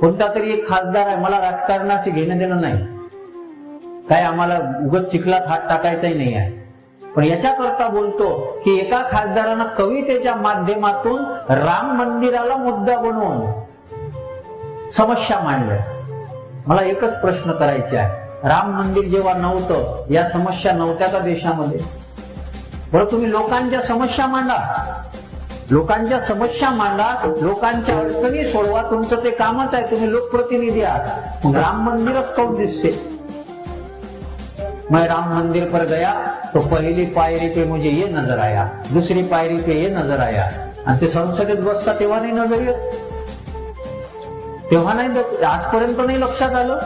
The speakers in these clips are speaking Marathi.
कोणता तरी एक खासदार आहे मला राजकारणाशी घेणं देणं नाही. काय आम्हाला उगत चिखलात हात टाकायचाही नाही आहे. पण याच्याकरता बोलतो की एका खासदारानं कवितेच्या माध्यमातून राम मंदिराला मुद्दा बनवून समस्या मांडल्या. मला एकच प्रश्न करायचे आहे. राम मंदिर जेव्हा नव्हतं या समस्या नव्हत्या का देशामध्ये? बरं तुम्ही लोकांच्या समस्या मांडा. लोकांच्या समस्या मांडा लोकांच्या अडचणी सोडवा तुमचं ते कामच आहे तुम्ही लोकप्रतिनिधी आहात. राम मंदिरच काऊन दिसते? मैं राम मंदिर पर गया तो पहिली पायरी पे मुझे ये नजर आया दुसरी पायरी पे ये नजर आया. आणि ते संसदेत बसता तेव्हा नाही नजर येत. तेव्हा नाही आजपर्यंत नाही लक्षात आलं?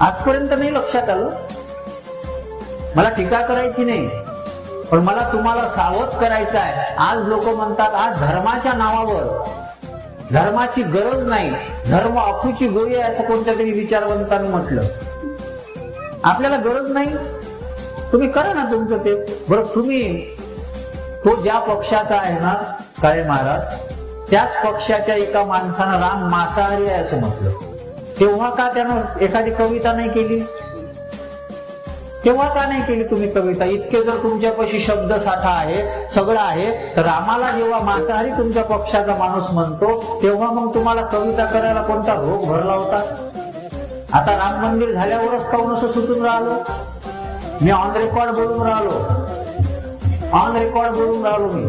आजपर्यंत नाही लक्षात आलं? मला टीका करायची नाही. पण मला तुम्हाला सावध करायचं आहे. आज लोक म्हणतात आज धर्माच्या नावावर. धर्माची गरज नाही. धर्म अफूची गोळी आहे असं कोणत्या तरी विचारवंतांनी म्हटलं. आपल्याला गरज नाही? तुम्ही करा ना तुमचं ते. बरं तुम्ही तो ज्या पक्षाचा आहे ना काळे महाराज त्याच पक्षाच्या एका माणसानं राम मांसाहारी आहे असं म्हटलं. तेव्हा का त्यानं एखादी कविता नाही केली? तेव्हा का नाही केली तुम्ही कविता? इतके जर तुमच्यापाशी शब्द साठा आहे सगळं आहे तर रामाला जेव्हा मांसाहारी तुमच्या पक्षाचा माणूस म्हणतो तेव्हा मग तुम्हाला कविता करायला कोणता रोग भरला होता? आता राम मंदिर झाल्यावरच काऊन असं सुचून राहिलो. मी ऑन रेकॉर्ड बोलून राहिलो. ऑन रेकॉर्ड बोलून राहिलो मी.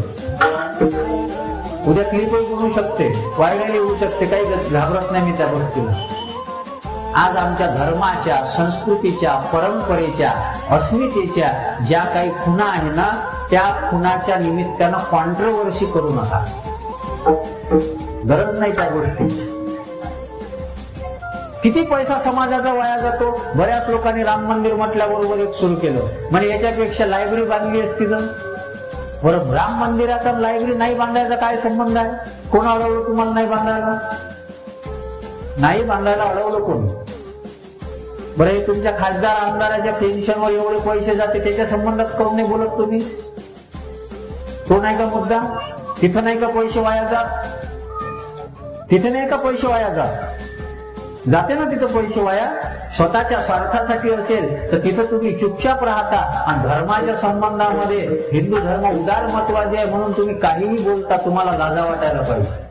उद्या क्लिपही बनवू शकते. व्हायरल होऊ शकते. काही घाबरत नाही मी त्या गोष्टीला. आज आमच्या धर्माच्या संस्कृतीच्या परंपरेच्या अस्मितेच्या ज्या काही खुणा आहे ना त्या खुणाच्या निमित्तानं कॉन्ट्रोवर्सी करू नका. गरज नाही त्या गोष्टीची. किती पैसा समाजाचा वाया जातो? बऱ्याच लोकांनी राम मंदिर म्हटल्याबरोबर एक सुरू केलं. म्हणजे याच्यापेक्षा लायब्ररी बांधली असती तर? बरं राम मंदिराचा लायब्ररी नाही बांधायचा काय संबंध आहे? कोण अडवलं तुम्हाला नाही बांधायला? नाही बांधायला अडवलं कोण? बरं हे तुमच्या खासदार आमदाराच्या पेन्शनवर एवढे पैसे जाते त्याच्या संबंधात करून नाही बोलत तुम्ही? तो नाही का मुद्दा? तिथं नाही का पैसे वाया जात? तिथे नाही का पैसे वाया जात? जाते ना तिथं पैसे वाया? स्वतःच्या स्वार्थासाठी असेल तर तिथं तुम्ही चुपचाप राहता. आणि धर्माच्या संबंधामध्ये हिंदू धर्म उदार महत्त्वाचे आहे म्हणून तुम्ही काहीही बोलता तुम्हाला लाजा वाटायला पाहिजे.